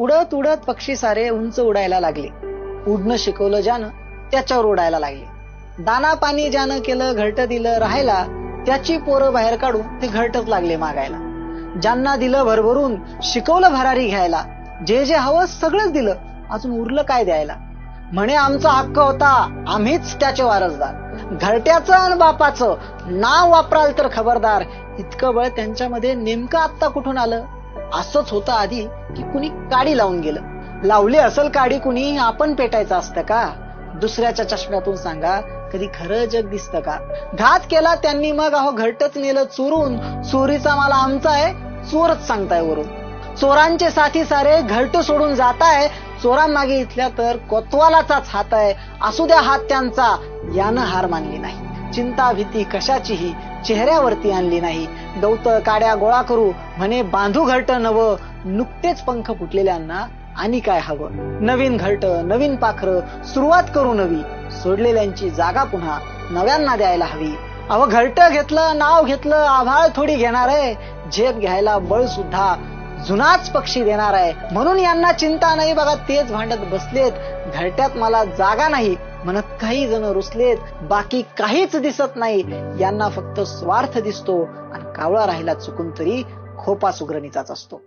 उडत उडत पक्षी सारे उंच उडायला लागले. उडणं शिकवलं ज्यानं त्याच्यावर उडायला लागले. दाना पाणी ज्यानं केलं घरट दिलं राहायला त्याची पोरं बाहेर काढून ते घरटच लागले मागायला. ज्यांना दिलं भरभरून शिकवलं भरारी घ्यायला जे जे हवं सगळंच दिलं अजून उरलं काय द्यायला? म्हणे आमचा हक्क होता आम्हीच त्याचे वारसदार. घरट्याचं आणि बापाचं नाव वापराल तर खबरदार. इतकं बळ त्यांच्यामध्ये नेमकं आत्ता कुठून आलं? असंच होतं आधी की कुणी काडी लावून गेलं. लावली असल काडी कुणी आपण पेटायचं असतं का? दुसऱ्याच्या चष्म्यातून सांगा कधी खरं जग दिसतं का? घात केला त्यांनी मग अहो घरटच नेलं चोरून. चोरीचा मला आमचा आहे चोरच सांगताय वरून. चोरांचे साथी सारे घरट सोडून जाताय चोरांमागे इथल्या तर कोतवालाचाच हात आहे. असू द्या हात त्यांचा यानं हार मानली नाही. चिंता भीती कशाचीही? चेहऱ्यावरती आणली नाही. दौत काड्या गोळा करू म्हणे बांधू घरट नव. नुकतेच पंख फुटलेल्यांना आणि काय हवं? नवीन घरट नवीन पाखर सुरुवात करू नवी. सोडलेल्यांची जागा पुन्हा नव्यांना द्यायला हवी. अव घरट घेतलं नाव घेतलं आभाळ थोडी घेणार आहे. झेप घ्यायला बळ सुद्धा जुनाच पक्षी देणार आहे. म्हणून यांना चिंता नाही बघा तेच भांडत बसलेत. घरट्यात मला जागा नाही म्हणत काही जण रुसलेत. बाकी काहीच दिसत नाही. यांना फक्त स्वार्थ दिसतो आणि कावळा राहिला चुकून तरी खोपा सुग्रणीचाच असतो.